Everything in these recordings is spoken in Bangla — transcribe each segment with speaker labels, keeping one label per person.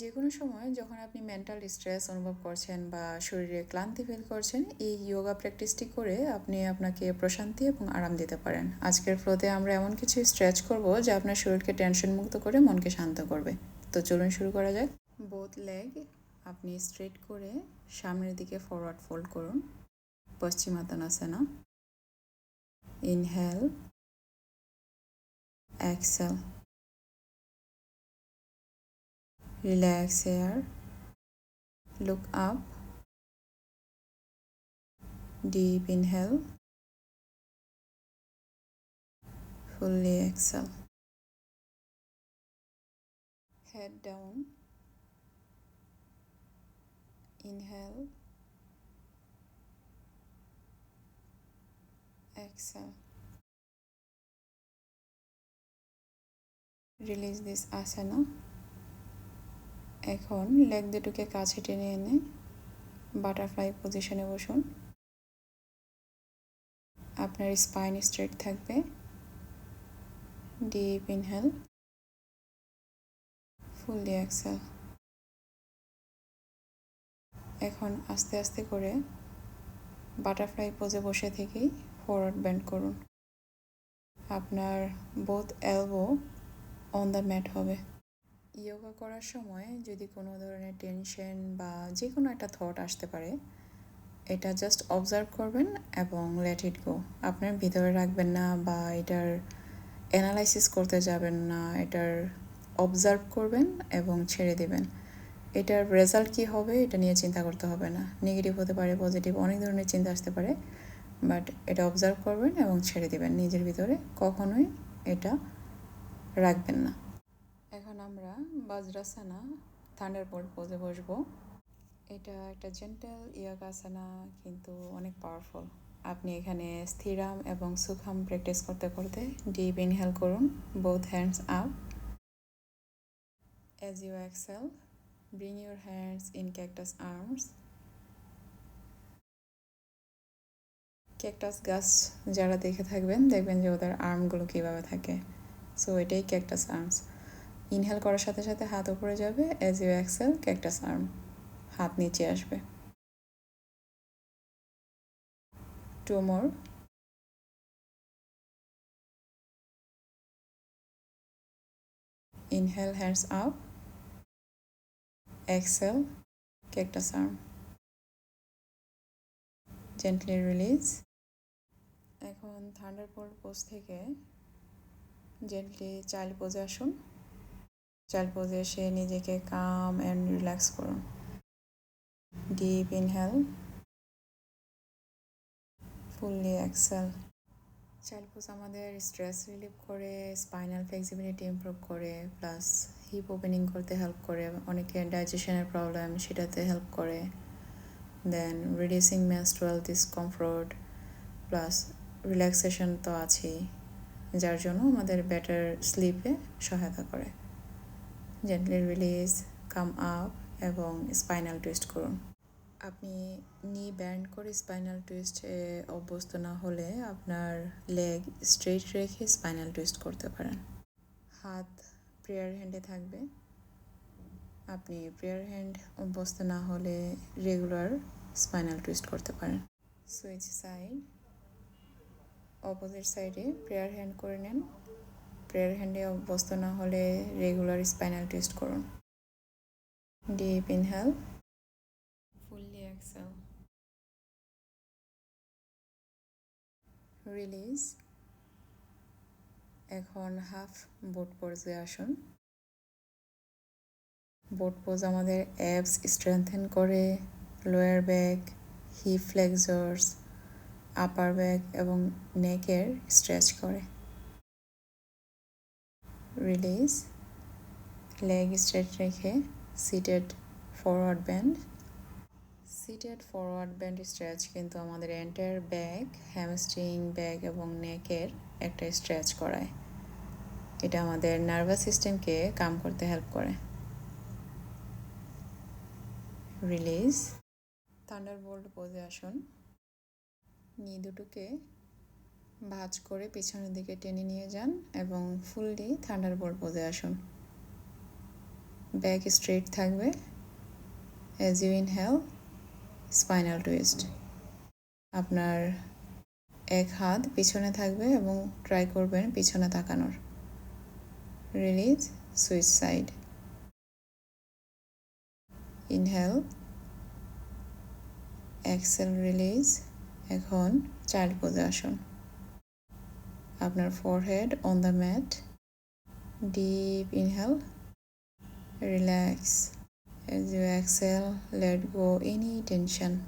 Speaker 1: যে কোনো সময় যখন আপনি মেন্টাল স্ট্রেস অনুভব করছেন বা শরীরে ক্লান্তি ফিল করছেন, এই যোগা প্র্যাকটিসটি করে আপনি আপনাকে প্রশান্তি এবং আরাম দিতে পারেন। আজকের ফ্লোতে আমরা এমন কিছু স্ট্রেচ করব যা আপনার শরীরকে টেনশন মুক্ত করে মনকে শান্ত করবে। তো চলুন শুরু করা যাক। বোথ লেগ আপনি স্ট্রেট করে সামনের দিকে ফরওয়ার্ড ফোল্ড করুন। Paschimottanasana. Inhale exhale Relax here. Look up. Deep inhale. Fully exhale. Head down. Inhale. Exhale. Release this asana. এখন লেগ দুটোকে কাছে টেনে এনে বাটারফ্লাই পজিশনে বসুন। আপনার স্পাইন স্ট্রেট থাকবে। Deep inhale. Fully exhale. এখন আস্তে আস্তে করে বাটারফ্লাই পোজে বসে থেকেই ফরওয়ার্ড ব্যান্ড করুন। আপনার both elbow on the mat হবে। ইয়োগা করার সময় যদি কোনো ধরনের টেনশন বা যে কোনো একটা থট আসতে পারে, এটা জাস্ট অবজার্ভ করবেন এবং লেট ইট গো আপনার ভিতরে রাখবেন না বা এটার অ্যানালাইসিস করতে যাবেন না, এটার অবজার্ভ করবেন এবং ছেড়ে দেবেন। এটার রেজাল্ট কী হবে এটা নিয়ে চিন্তা করতে হবে না। নেগেটিভ হতে পারে পজিটিভ অনেক ধরনের চিন্তা আসতে পারে বাট এটা অবজার্ভ করবেন এবং ছেড়ে দেবেন। নিজের ভিতরে কখনোই এটা রাখবেন না। আমরা বজ্রাসানা থান্ডারবোল্ট পোজে বসবো। এটা একটা জেন্টাল ইয়াগাসানা, কিন্তু অনেক পাওয়ারফুল আপনি এখানে স্থিরাম এবং সুখাম প্র্যাকটিস করতে করতে ডিপ ইনহেল করুন both hands up as you exhale bring your hands in cactus arms cactus গাছ যারা দেখে থাকবেন, দেখবেন যে ওদের আর্মগুলো কীভাবে থাকে। সো এটাই ক্যাকটাস আর্মস ইনহেল করার সাথে সাথে হাত উপরে যাবে as you exhale cactus arm হাত নিচে আসবে। Two more inhale hands up exhale cactus arm gently release এখন থান্ডার পোল্ড পোজ থেকে জেন্টলি চাইল্ড পোজে আসুন। চাইল্ড পোজে এসে নিজেকে কাম অ্যান্ড রিল্যাক্স করুন। Deep inhale fully exhale child pose আমাদের স্ট্রেস রিলিভ করে স্পাইনাল ফ্লেক্সিবিলিটি ইমপ্রুভ করে প্লাস হিপ ওপেনিং করতে হেল্প করে, অনেকে ডাইজেশনের প্রবলেম সেটাতে হেল্প করে। Then reducing menstrual discomfort plus relaxation তো আছেই, যার জন্য আমাদের বেটার স্লিপে সহায়তা করে। জেন্টলি রিলিজ কাম আপ এবং স্পাইনাল টুইস্ট করুন। আপনি নি ব্যান্ড করে স্পাইনাল টুইস্টে অভ্যস্ত না হলে আপনার লেগ স্ট্রেট রেখে স্পাইনাল টুইস্ট করতে পারেন। হাত প্রেয়ার হ্যান্ডে থাকবে। আপনি প্রেয়ার হ্যান্ড অভ্যস্ত না হলে রেগুলার স্পাইনাল টুইস্ট করতে পারেন। সুইচ সাইড অপোজিট সাইডে প্রেয়ার হ্যান্ড করে নেন। প্রেয়ার হ্যান্ডে অভ্যস্ত না হলে রেগুলার স্পাইনাল টুইস্ট করুন। Deep inhale fully exhale release এখন হাফ বোট পোজে আসুন। বোট পোজ আমাদের অ্যাবস স্ট্রেংথেন করে lower back hip flexors upper back এবং নেকের স্ট্রেচ করে। রিলিজ লেগ স্ট্রেট রেখে seated forward bend seated forward bend stretch কিন্তু আমাদের এন্টায়ার ব্যাক হ্যামস্ট্রিং ব্যাক এবং নেকের একটা স্ট্রেচ করায়। এটা আমাদের নার্ভাস সিস্টেমকে কাম করতে হেল্প করে। রিলিজ থান্ডার বোল্ট পোজে আসুন। নি দুটোকে ভাঁজ করে পিছনের দিকে টেনে নিয়ে যান এবং ফুললি বোল্ট পোজে আসুন। ব্যাক স্ট্রেট থাকবে as you inhale spinal twist আপনার এক হাত পিছনে থাকবে এবং ট্রাই করবেন পিছনে তাকানোর। Release switch side inhale exhale release এখন চাইল্ড পোজে আসুন। আপনার forehead on the mat deep inhale relax as you exhale, let go any tension.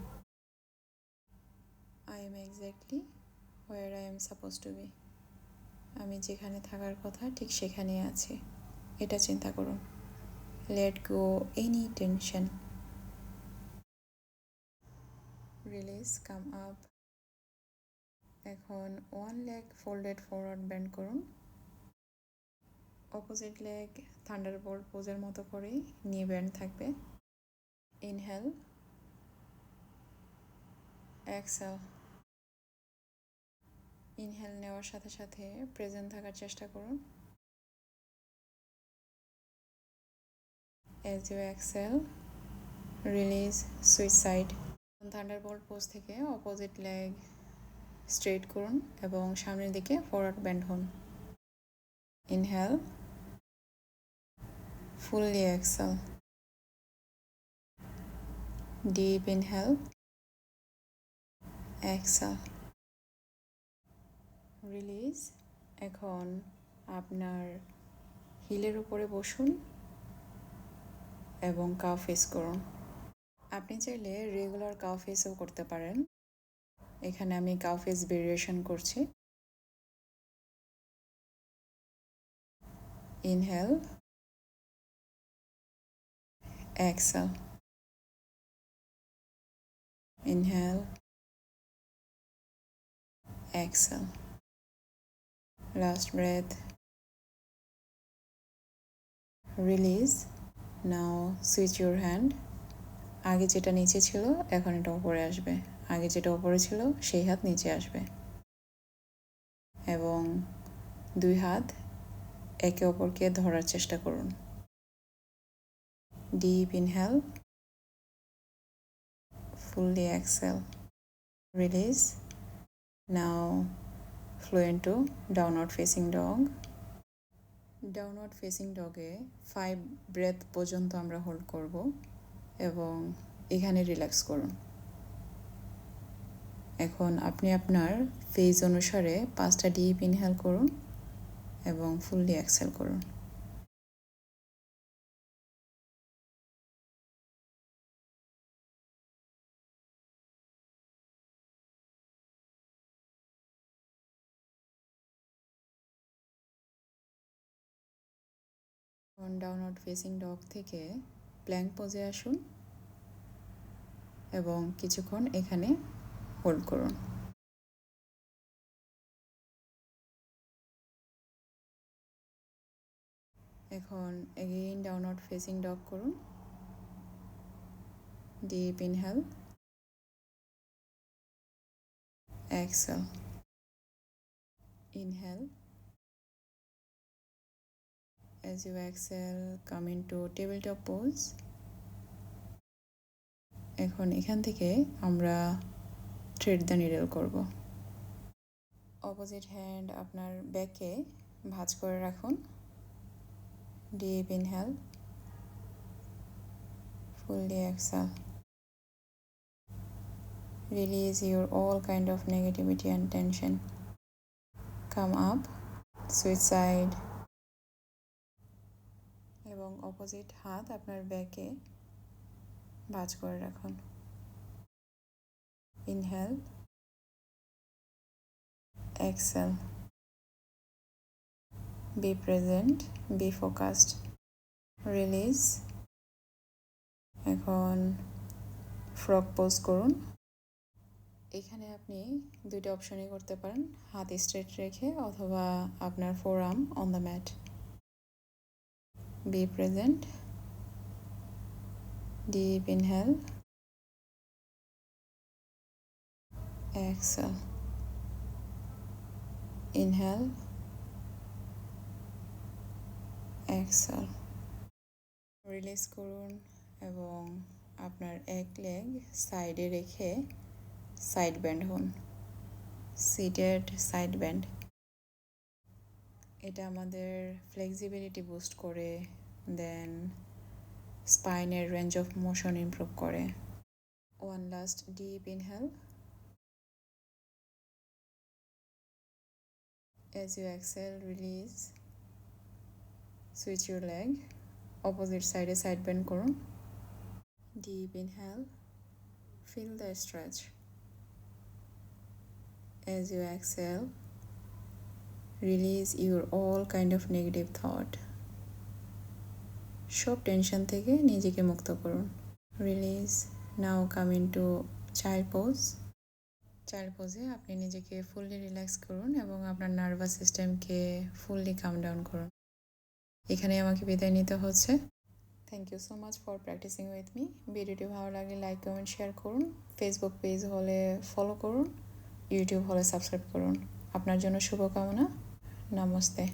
Speaker 1: I am exactly where i am supposed to be. আমি যেখানে থাকার কথা ঠিক সেখানেই আছি। এটা চিন্তা করুন। Let go any tension release come up এখন one leg folded forward bend করুন। অপোজিট লেগ থান্ডারবোল্ট পোজের মতো করেই নিয়ে ব্যান্ড থাকবে। ইনহেল এক্সেল ইনহেল নেওয়ার সাথে সাথে প্রেজেন্ট থাকার চেষ্টা করুন। As you exhale release switch side thunderbolt pose থেকে অপোজিট লেগ স্ট্রেট করুন এবং সামনের দিকে ফরওয়ার্ড ব্যান্ড হন। Inhale fully exhale. Deep inhale, exhale. Release এখন আপনার হিলের উপরে বসুন এবং কাউ ফেস করুন। আপনি চাইলে রেগুলার কাউ ফেসও করতে পারেন। এখানে আমি কাউফেজ ভেরিয়েশন করছি। Inhale exhale inhale exhale last breath release now switch your hand আগে যেটা নিচে ছিল, এখন এটা উপরে আসবে। আগে যেটা ওপরে ছিল, সেই হাত নিচে আসবে এবং দুই হাত একে অপরকে ধরার চেষ্টা করুন Deep inhale. Fully exhale. Release. Now flow into downward facing dog. Downward facing ডগে five breath পর্যন্ত আমরা হোল্ড করব এবং এখানে রিল্যাক্স করুন এখন আপনি আপনার ফেজ অনুসারে পাঁচটা ডিপ ইনহেল করুন এবং ফুললি এক্সেল করুন। ডাউনওয়ার্ড ফেসিং ডগ থেকে প্ল্যাঙ্ক পজে আসুন এবং কিছুক্ষণ এখানে হোল্ড করুন। এখন এগেইন ডাউনওয়ার্ড ফেসিং ডগ করুন। Deep inhale exhale inhale as you exhale, come into tabletop pose এখন এখান থেকে আমরা থ্রেড দ্য নিডল করব। অপোজিট হ্যান্ড আপনার ব্যাকে ভাঁজ করে রাখুন। Deep inhale fully exhale release your all kind of negativity and tension come up switch side এবং অপোজিট হাত আপনার ব্যাকে ভাঁজ করে রাখুন। Inhale exhale be present, be focused, release, এখন ফ্রক পোজ করুন। এখানে আপনি দুইটা অপশনই করতে পারেন, হাত স্ট্রেট রেখে অথবা আপনার forearm on the mat be present deep inhale exhale. Inhale. Exhale. Release করুন এবং আপনার এক লেগ সাইডে রেখে সাইড ব্যান্ড হন। সিটেড সাইড ব্যান্ড এটা আমাদের ফ্লেক্সিবিলিটি বুস্ট করে দেন স্পাইনের রেঞ্জ অফ মোশন ইমপ্রুভ করে। One last deep inhale As you exhale, release. Switch your leg. Opposite side side bend করুন Deep inhale. Feel the stretch. As you exhale, release your all kind of negative thought. সব টেনশন থেকে নিজেকে মুক্ত করুন release now come into child pose child পোজে আপনি নিজেকে ফুললি রিল্যাক্স করুন এবং আপনার নার্ভাস সিস্টেমকে ফুললি কাম ডাউন করুন। এখানে আমাকে বিদায় নিতে হচ্ছে। Thank you so much for practicing with me ভিডিওটি ভালো লাগলে লাইক কমেন্ট শেয়ার করুন। ফেসবুক পেজ হলে ফলো করুন। ইউটিউব হলে সাবস্ক্রাইব করুন। আপনার জন্য শুভকামনা। নমস্তে।